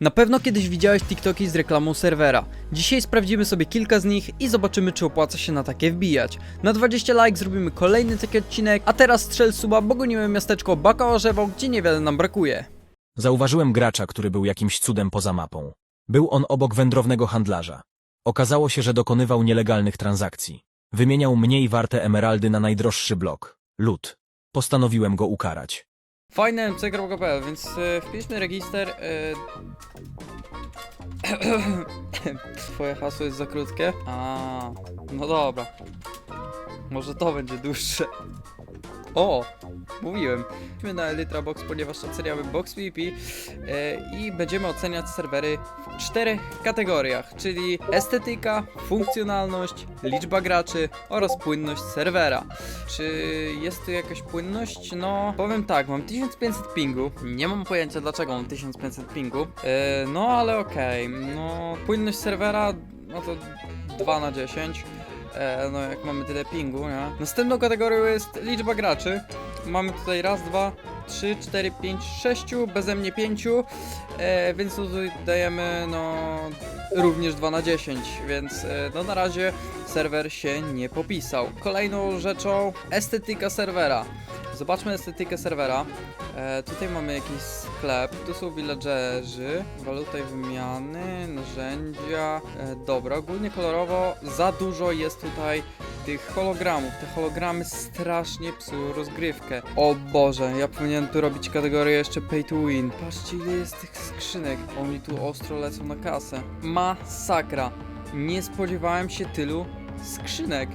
Na pewno kiedyś widziałeś TikToki z reklamą serwera. Dzisiaj sprawdzimy sobie kilka z nich i zobaczymy, czy opłaca się na takie wbijać. Na 20 like zrobimy kolejny taki odcinek, a teraz strzel suba, bo gonimy miasteczko Baka Orzewo, gdzie niewiele nam brakuje. Zauważyłem gracza, który był jakimś cudem poza mapą. Był on obok wędrownego handlarza. Okazało się, że dokonywał nielegalnych transakcji. Wymieniał mniej warte emeraldy na najdroższy blok. Lód. Postanowiłem go ukarać. Fajne mc.pl, więc e, wpiszmy register. E... Twoje hasło jest za krótkie? A, no dobra. Może to będzie dłuższe. O, mówiłem. Idźmy na Elytra Box, ponieważ oceniamy Box PvP e, i będziemy oceniać serwery czterech kategoriach, czyli estetyka, funkcjonalność, liczba graczy oraz płynność serwera. Czy jest tu jakaś płynność? No, powiem tak, mam 1500 pingu. Nie mam pojęcia dlaczego mam 1500 pingu. E, no, ale okej. No, płynność serwera, no to 2 na 10. E, no, jak mamy tyle pingu, nie? Następną kategorią jest liczba graczy. Mamy tutaj raz, dwa, trzy, cztery, pięć, sześciu, beze mnie pięciu, e, więc tutaj dajemy, no, również 2 na 10, więc e, no na razie serwer się nie popisał. Kolejną rzeczą estetyka serwera. Zobaczmy estetykę serwera. E, tutaj mamy jakiś sklep, tu są villagerzy, waluta i wymiany, narzędzia. E, dobra, ogólnie kolorowo za dużo jest tutaj tych hologramów. Te hologramy strasznie psują rozgrywkę. O Boże, ja powinienem tu robić kategorię jeszcze pay to win. Patrzcie ile jest tych skrzynek. Oni tu ostro lecą na kasę. Masakra. Nie spodziewałem się tylu skrzynek.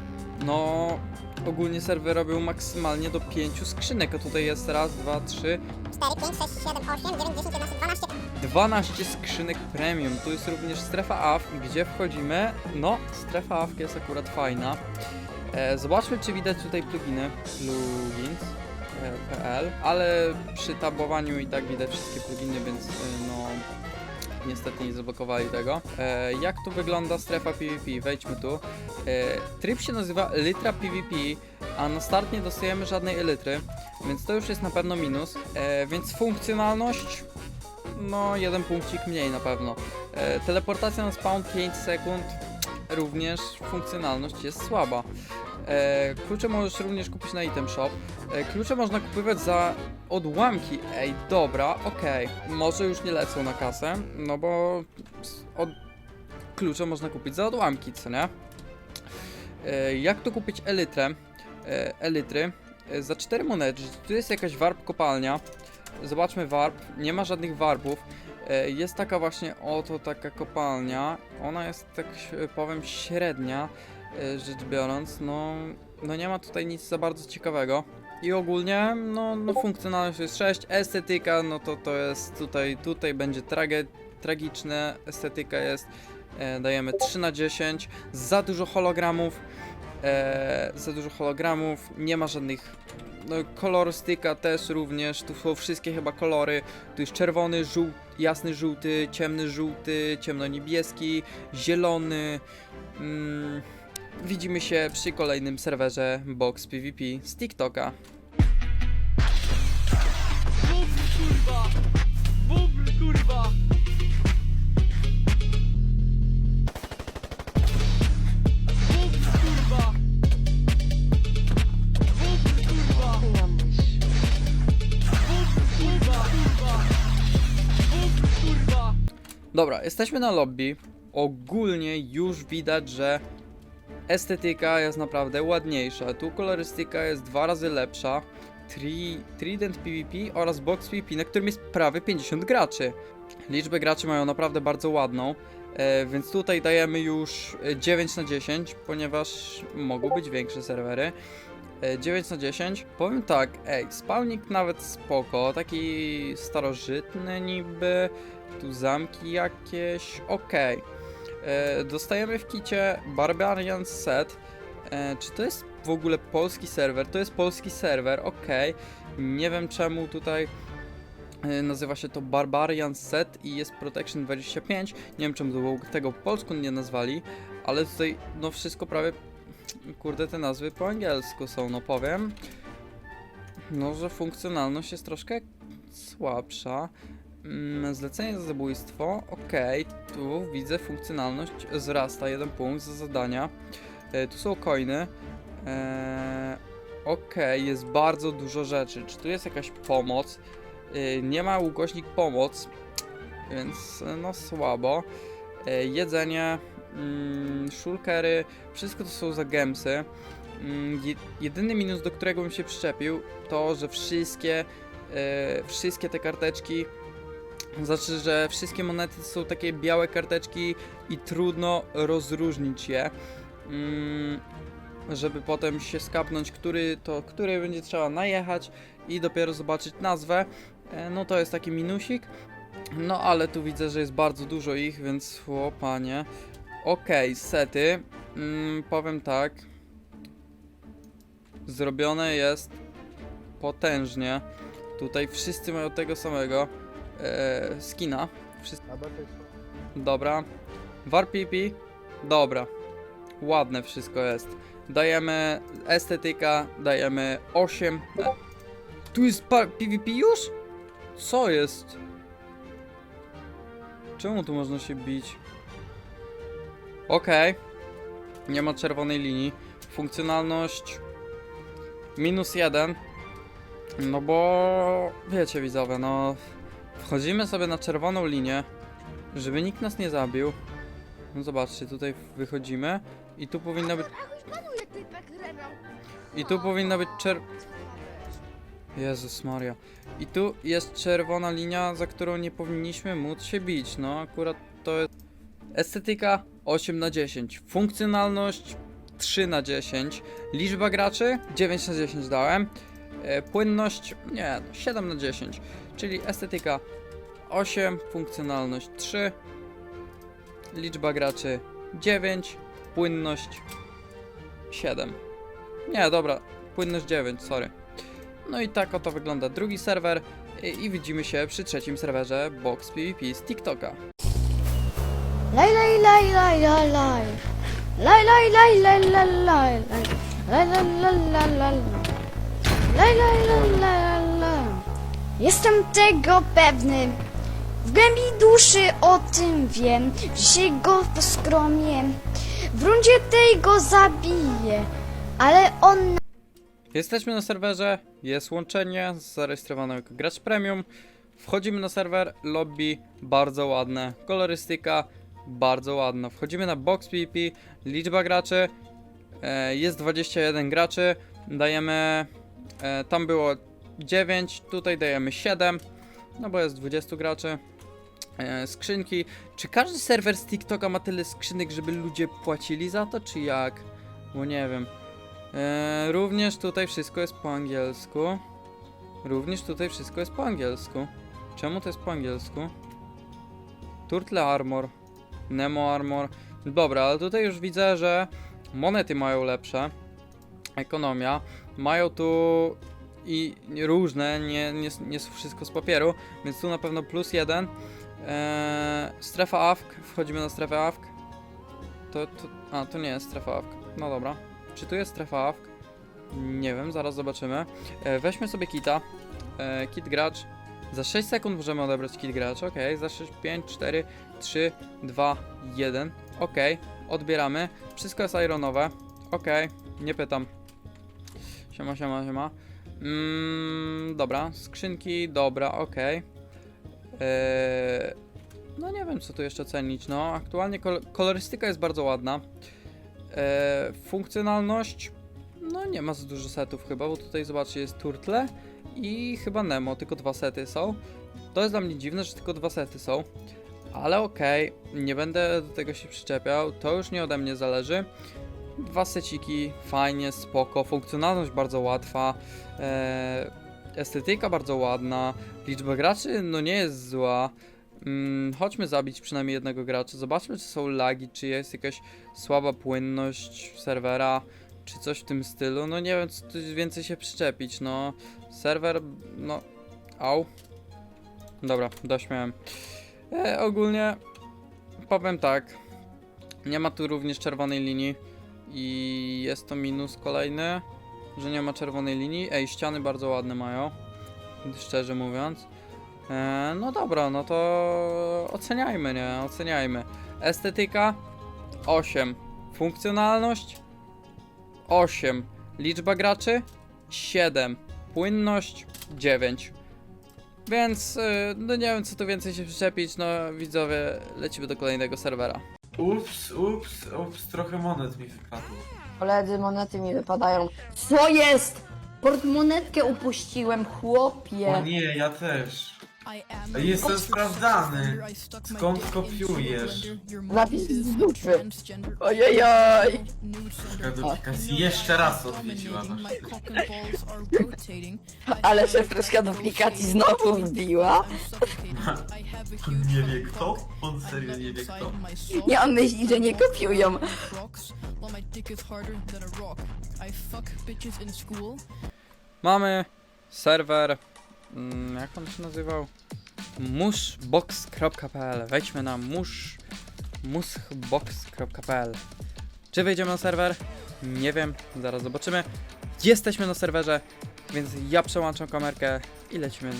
No, ogólnie serwer robił maksymalnie do 5 skrzynek, a tutaj jest raz, dwa, trzy, 4, 5, 6, 7, 8, 9, 10, 11, 12. 12 skrzynek premium. Tu jest również strefa AF, gdzie wchodzimy. No, strefa AF jest akurat fajna. E, zobaczmy, czy widać tutaj pluginy. Plugins. e, ale przy tabowaniu i tak widać wszystkie pluginy, więc e, no niestety nie zablokowali tego. E, jak tu wygląda strefa PvP? Wejdźmy tu. E, tryb się nazywa Elytra PvP, a na start nie dostajemy żadnej Elytry, więc to już jest na pewno minus. E, więc funkcjonalność no, jeden punkcik mniej na pewno. E, teleportacja na spawn 5 sekund. Również funkcjonalność jest słaba. E, klucze możesz również kupić na item shop. E, klucze można kupować za odłamki. Ej, dobra, okej. Może już nie lecą na kasę, no bo od... klucze można kupić za odłamki, co nie? E, jak tu kupić elytrę? E, elitry. E, za 4 monety. Tu jest jakaś warp kopalnia. Zobaczmy warp. Nie ma żadnych warpów. Jest taka właśnie oto taka kopalnia. Ona jest tak powiem średnia rzecz biorąc. No, no nie ma tutaj nic za bardzo ciekawego. I ogólnie, no, no funkcjonalność jest 6, estetyka, no to to jest tutaj, tutaj będzie trage, tragiczne, estetyka jest, e, dajemy 3 na 10, za dużo hologramów, e, za dużo hologramów, nie ma żadnych no, kolorystyka też również, tu są wszystkie chyba kolory, tu jest czerwony, żółty, jasny żółty, ciemny żółty, ciemno-niebieski, zielony. Mm, widzimy się przy kolejnym serwerze Box PvP z TikToka. Bubr kurwa! Bubr kurwa! Bubr kurwa! Bubr kurwa! Bubr kurwa! kurwa! Bubr kurwa! Dobra, jesteśmy na lobby. Ogólnie już widać, że estetyka jest naprawdę ładniejsza. Tu kolorystyka jest dwa razy lepsza. Tri, Trident PvP oraz Box PvP, na którym jest prawie 50 graczy. Liczbę graczy mają naprawdę bardzo ładną, e, więc tutaj dajemy już e, 9 na 10, ponieważ mogą być większe serwery. E, 9 na 10. Powiem tak, ej, spawnik nawet spoko, taki starożytny niby, tu zamki jakieś, okej. E, Dostajemy w kicie Barbarian Set. E, czy to jest w ogóle polski serwer? To jest polski serwer, okej. Nie wiem czemu tutaj e, nazywa się to Barbarian Set i jest Protection 25. Nie wiem czemu tego po polsku nie nazwali, ale tutaj no wszystko prawie kurde te nazwy po angielsku są, no powiem. No, że funkcjonalność jest troszkę słabsza. Mm, zlecenie za zabójstwo. Okej, tu widzę funkcjonalność wzrasta jeden punkt za zadania. E, tu są coiny. E, Okej, jest bardzo dużo rzeczy. Czy tu jest jakaś pomoc? E, nie ma ukośnik pomoc, więc e, no słabo. E, jedzenie, mm, shulkery, wszystko to są za gemsy. Mm, je, jedyny minus, do którego bym się przyczepił, to, że wszystkie, e, wszystkie te karteczki, znaczy, że wszystkie monety są takie białe karteczki i trudno rozróżnić je. Mm, żeby potem się skapnąć, który to, który będzie trzeba najechać i dopiero zobaczyć nazwę. E, No to jest taki minusik. No ale tu widzę, że jest bardzo dużo ich, więc o panie. Okej, sety. Mm, powiem tak. Zrobione jest potężnie. Tutaj wszyscy mają tego samego e, skina. Wszyscy... Dobra. Warpipi. Dobra. Ładne wszystko jest. Dajemy estetyka, dajemy 8. E, Tu jest PvP już? Co jest? Czemu tu można się bić? Okej. Nie ma czerwonej linii. Funkcjonalność minus jeden. No bo wiecie widzowie, no wchodzimy sobie na czerwoną linię, żeby nikt nas nie zabił. No zobaczcie, tutaj wychodzimy i tu powinna być i tu powinna być czer... Jezus Maria. I tu jest czerwona linia, za którą nie powinniśmy móc się bić. No akurat to jest... Estetyka 8 na 10. Funkcjonalność 3 na 10. Liczba graczy 9 na 10 dałem. E, płynność nie, no, 7 na 10. Czyli estetyka 8, funkcjonalność 3. Liczba graczy 9, płynność 7. Nie, dobra, płynność 9, sorry. No i tak oto wygląda drugi serwer i, i widzimy się przy trzecim serwerze Box PvP z TikToka. Laj, laj, laj, laj, laj, laj. Laj, laj, laj, laj, laj, laj, laj. Laj, laj, laj, laj, Laj, laj, laj, laj, laj. Jestem tego pewny. W głębi duszy o tym wiem. Dzisiaj go poskromię. W rundzie tej go zabiję. Ale on Jesteśmy na serwerze, jest łączenie, zarejestrowano jako gracz premium. Wchodzimy na serwer, lobby, bardzo ładne, kolorystyka, bardzo ładna. Wchodzimy na box PvP, liczba graczy, e, jest 21 graczy, dajemy, e, tam było 9, tutaj dajemy 7, no bo jest 20 graczy. E, skrzynki, czy każdy serwer z TikToka ma tyle skrzynek, żeby ludzie płacili za to, czy jak? Bo nie wiem. E, również tutaj wszystko jest po angielsku. Również tutaj wszystko jest po angielsku. Czemu to jest po angielsku? Turtle Armor. Nemo Armor. Dobra, ale tutaj już widzę, że monety mają lepsze. Ekonomia. Mają tu i różne, nie, nie, nie wszystko z papieru, więc tu na pewno plus jeden. Eee, strefa AFK, wchodzimy na strefę AFK. To, to, a, to nie jest strefa AFK. No dobra. Czy tu jest strefa AFK? Nie wiem, zaraz zobaczymy. E, weźmy sobie kita. E, kit gracz. Za 6 sekund możemy odebrać kit gracz. Ok, za 6, 5, 4, 3, 2, 1. Ok, odbieramy. Wszystko jest ironowe. Ok, nie pytam. Siema, siema, siema. Mm, dobra, skrzynki, dobra, ok. Eee, no nie wiem, co tu jeszcze cenić. No, aktualnie kol kolorystyka jest bardzo ładna. Eee, funkcjonalność. No nie ma za dużo setów chyba, bo tutaj zobaczcie jest Turtle i chyba Nemo, tylko dwa sety są. To jest dla mnie dziwne, że tylko dwa sety są. Ale okej, nie będę do tego się przyczepiał, to już nie ode mnie zależy. Dwa seciki, fajnie, spoko, funkcjonalność bardzo łatwa, eee, estetyka bardzo ładna, liczba graczy no nie jest zła. Mm, chodźmy zabić przynajmniej jednego gracza, zobaczmy czy są lagi, czy jest jakaś słaba płynność serwera, czy coś w tym stylu. No nie wiem, co tu więcej się przyczepić, no. Serwer, no... Au. Dobra, dość miałem. E, ogólnie powiem tak. Nie ma tu również czerwonej linii i jest to minus kolejny, że nie ma czerwonej linii. Ej, ściany bardzo ładne mają, szczerze mówiąc. E, no dobra, no to oceniajmy, nie? Oceniajmy. Estetyka 8. Funkcjonalność 8. Liczba graczy 7. Płynność 9. Więc y, no nie wiem co tu więcej się przyczepić, no widzowie, lecimy do kolejnego serwera. Ups, ups, ups, trochę monet mi wypadło. Koledzy, monety mi wypadają. Co jest? Portmonetkę upuściłem, O chłopie. nie, ja też. Jestem sprawdzany. Skąd kopiujesz? Zapis z dupy. Ojejoj. Edukacji jeszcze raz odwiedziła nasz Ale szefruszka duplikacji znowu wbiła. On nie wie kto? On serio nie wie kto? Nie, on myśli, że nie kopiują. Mamy serwer, mm, jak on się nazywał? mushbox.pl Wejdźmy na mush, mushbox.pl Czy wejdziemy na serwer? Nie wiem, zaraz zobaczymy. Jesteśmy na serwerze, więc ja przełączam kamerkę i lecimy,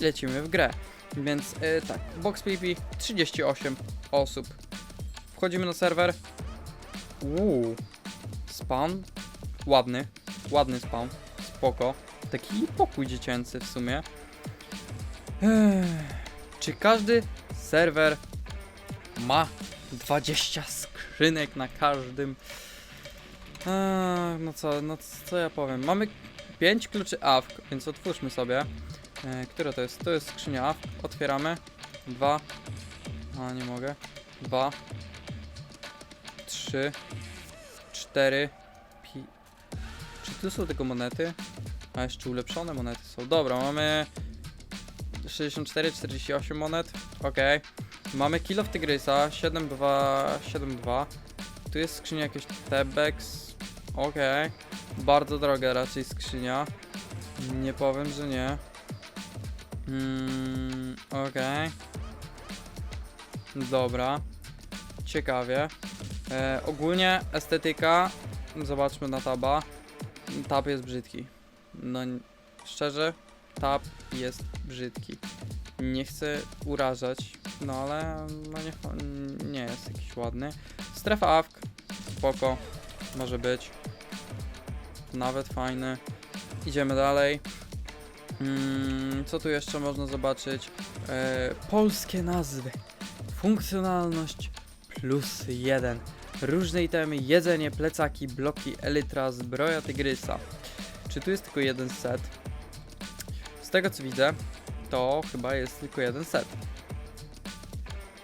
lecimy w grę. Więc y, tak, BoxPP 38 osób. Wchodzimy na serwer. Uuu, spawn, ładny, ładny spawn, spoko. Taki pokój dziecięcy w sumie. Czy każdy serwer ma 20 skrzynek na każdym? Eee, no co, no co ja powiem. Mamy 5 kluczy AWK, więc otwórzmy sobie. E, które to jest? To jest skrzynia AWK. Otwieramy. Dwa. A, nie mogę. Dwa. Trzy. Cztery. Pi... Czy tu są tylko monety? A jeszcze ulepszone monety są. Dobra, mamy 64, 48 monet. Okej. Mamy Kill of Tygrysa 7-2, 7-2. Tu jest skrzynia jakieś Tebex. Okej. Bardzo droga raczej skrzynia. Nie powiem, że nie. Mm, Okej. Dobra. Ciekawie. E, ogólnie estetyka. Zobaczmy na taba. Tab jest brzydki. No szczerze, tab jest brzydki. Nie chcę urażać, no ale no nie, nie jest jakiś ładny. Strefa AWK, spoko, może być. Nawet fajny. Idziemy dalej. Mm, co tu jeszcze można zobaczyć? E, polskie nazwy. Funkcjonalność plus jeden. Różne itemy, jedzenie, plecaki, bloki, elytra, zbroja tygrysa. Czy tu jest tylko jeden set? Z tego co widzę, to chyba jest tylko jeden set.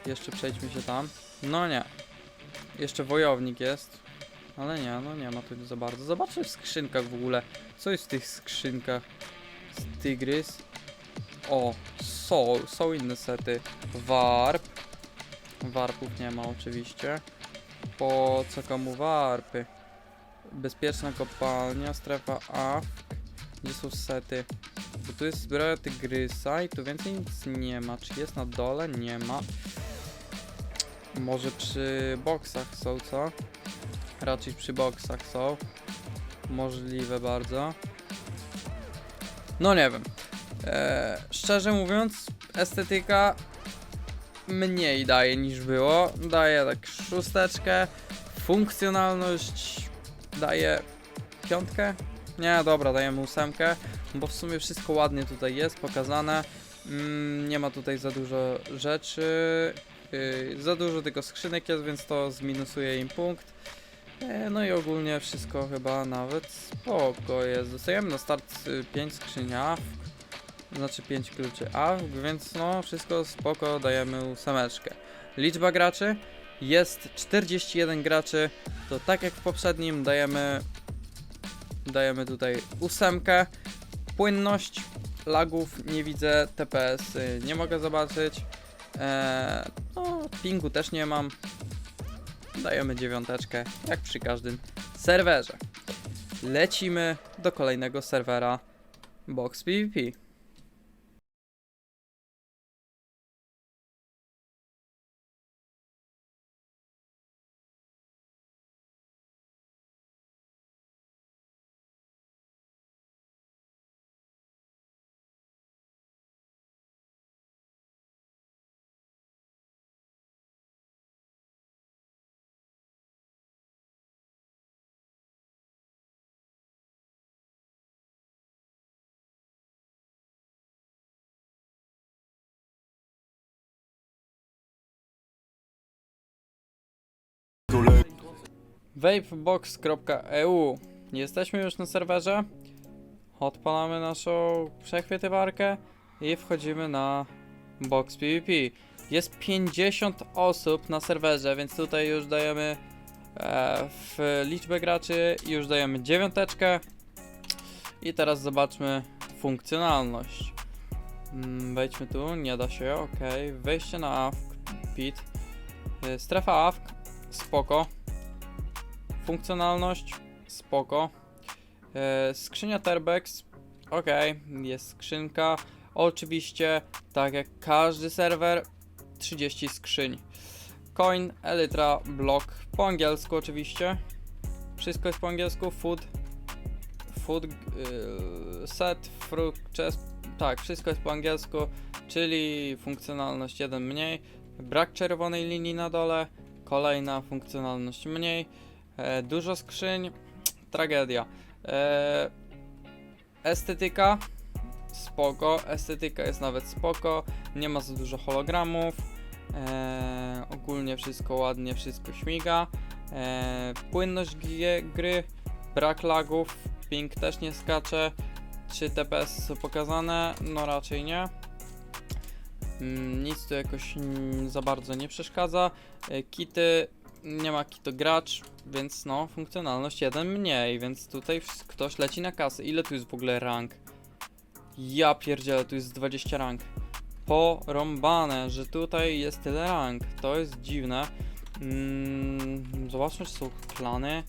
Jeszcze przejdźmy się tam. No nie. Jeszcze wojownik jest. Ale nie, no nie ma tu za bardzo. Zobaczmy w skrzynkach w ogóle. Co jest w tych skrzynkach? Z Tygrys. O, są, są inne sety. Warp. Warpów nie ma oczywiście. Po co komu warpy? Bezpieczna kopalnia, strefa AFK. Gdzie są sety? Bo tu jest zbroja tygrysa i tu więcej nic nie ma. Czy jest na dole? Nie ma. Może przy boksach są, co? Raczej przy boksach są. Możliwe bardzo. No nie wiem. Eee, szczerze mówiąc, estetyka mniej daje niż było. Daje tak szósteczkę. Funkcjonalność daje piątkę. Nie, dobra, dajemy ósemkę, bo w sumie wszystko ładnie tutaj jest pokazane. Mm, nie ma tutaj za dużo rzeczy. Yy, za dużo tylko skrzynek jest, więc to zminusuje im punkt. E, No i ogólnie wszystko chyba nawet spoko jest. Dostajemy na start 5 skrzyni AWK, znaczy 5 kluczy AWK, więc no wszystko spoko, dajemy ósemeczkę. Liczba graczy jest 41 graczy, to tak jak w poprzednim dajemy dajemy tutaj ósemkę. Płynność lagów nie widzę, TPS y, nie mogę zobaczyć. Eee, no, pingu też nie mam. Dajemy dziewiąteczkę, jak przy każdym serwerze. Lecimy do kolejnego serwera Box PvP. vapebox.eu. Jesteśmy już na serwerze. Odpalamy naszą przechwytywarkę i wchodzimy na box PvP. Jest 50 osób na serwerze, więc tutaj już dajemy e, w liczbę graczy już dajemy dziewiąteczkę. I teraz zobaczmy funkcjonalność. Mm, Wejdźmy tu, nie da się, ok. Wejście na AFK, pit. Y, Strefa AFK, spoko. Funkcjonalność, spoko. Y, Skrzynia Terbex, ok, jest skrzynka. Oczywiście, tak jak każdy serwer, 30 skrzyń. Coin, Elytra, Block, po angielsku oczywiście. Wszystko jest po angielsku, food, food, yy, set, fruit, chest, tak, wszystko jest po angielsku, czyli funkcjonalność 1 mniej, brak czerwonej linii na dole, kolejna funkcjonalność mniej, e, dużo skrzyń, tragedia. E, estetyka, spoko, estetyka jest nawet spoko, nie ma za dużo hologramów, e, ogólnie wszystko ładnie, wszystko śmiga, e, płynność gry, brak lagów, ping też nie skacze, czy TPS są pokazane? No raczej nie. Mm, Nic tu jakoś mm, za bardzo nie przeszkadza. E, Kity, nie ma kito gracz, więc no, funkcjonalność jeden mniej, więc tutaj ktoś leci na kasę. Ile tu jest w ogóle rank? Ja pierdzielę, tu jest 20 rank. Porąbane, że tutaj jest tyle rank. To jest dziwne. Mm, zobaczmy, czy są klany.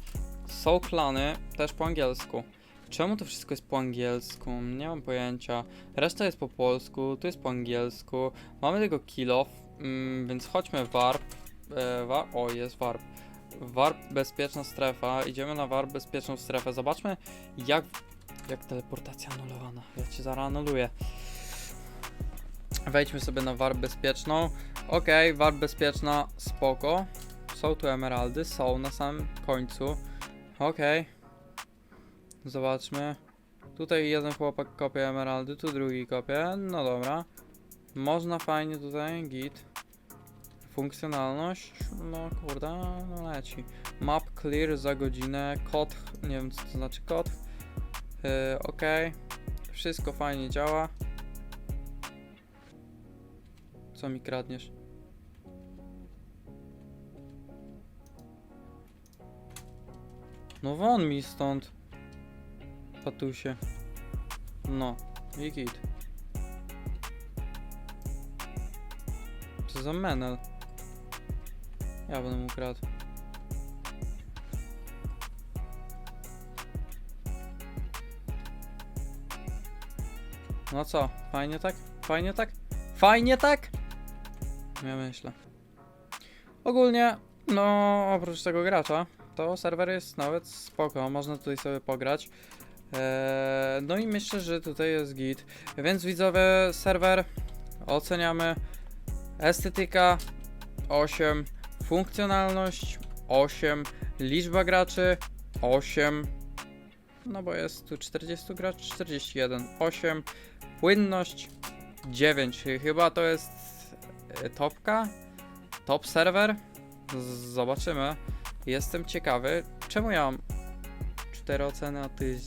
Są klany, też po angielsku. Czemu to wszystko jest po angielsku? Nie mam pojęcia. Reszta jest po polsku, tu jest po angielsku. Mamy tego kill off, mm, więc chodźmy warp. E, wa o, jest warp. Warp bezpieczna strefa. Idziemy na warp bezpieczną strefę. Zobaczmy jak, jak teleportacja anulowana. Ja cię zaraz anuluję. Wejdźmy sobie na warp bezpieczną. Ok, warp bezpieczna, spoko. Są tu emeraldy, są na samym końcu. Okej. Zobaczmy. Tutaj jeden chłopak kopie emeraldy, tu drugi kopie. No dobra. Można fajnie tutaj, git. Funkcjonalność, no kurde, no leci. Map clear za godzinę, kod, nie wiem co to znaczy kod. Yy, ok. Wszystko fajnie działa. Co mi kradniesz? No won mi stąd. Patusie. No, i git. Co za menel? Ja będę mu kradł. No co, fajnie tak? Fajnie tak? Fajnie tak? Ja myślę. Ogólnie, no oprócz tego gracza, to serwer jest nawet spoko, można tutaj sobie pograć. Eee, no i myślę, że tutaj jest git. Więc widzowie, serwer oceniamy. Estetyka 8, funkcjonalność 8, liczba graczy 8. No bo jest tu 40 graczy, 41, 8, płynność 9. Chyba to jest e, topka, top serwer. Zobaczymy. Jestem ciekawy, czemu ja mam 4 oceny, a ty